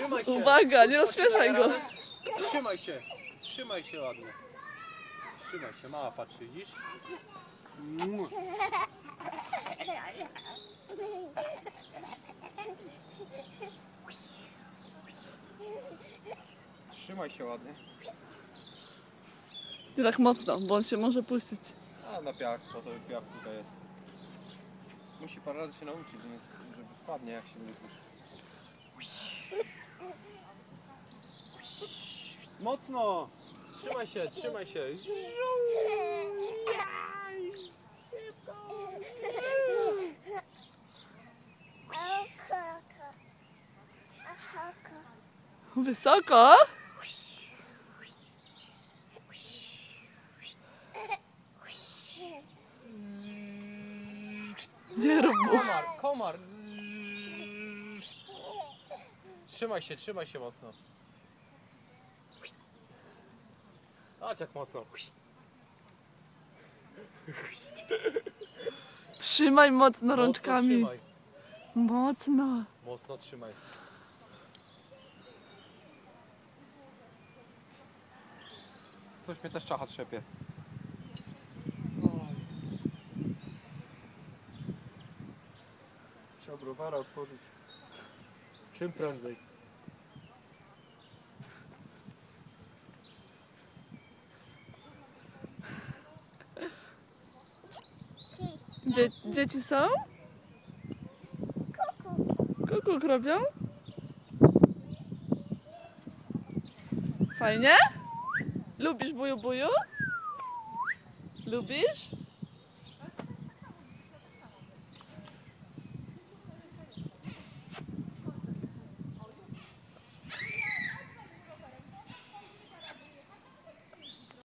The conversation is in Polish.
Trzymaj się. Uwaga, nie rozśmieszaj go. Trzymaj się. Trzymaj się ładnie. Trzymaj się. Mała patrzy, widzisz? Trzymaj się ładnie. Nie tak mocno, bo on się może puścić. A na piach, po to piach tutaj jest. Musi parę razy się nauczyć, żeby spadnie jak się wypuści. Mocno. Trzymaj się, trzymaj się. Wysoko? Nie rób. Komar, komar. Trzymaj się, trzymaj się mocno. Chodź jak mocno. Trzymaj mocno Mocno rączkami. trzymaj. Mocno. Mocno trzymaj. Coś mnie też czacha trzepie. Trzeba browara otworzyć. Czym prędzej. Dzie dzieci są? Kukuk robią? Fajnie? Lubisz buju buju? Lubisz?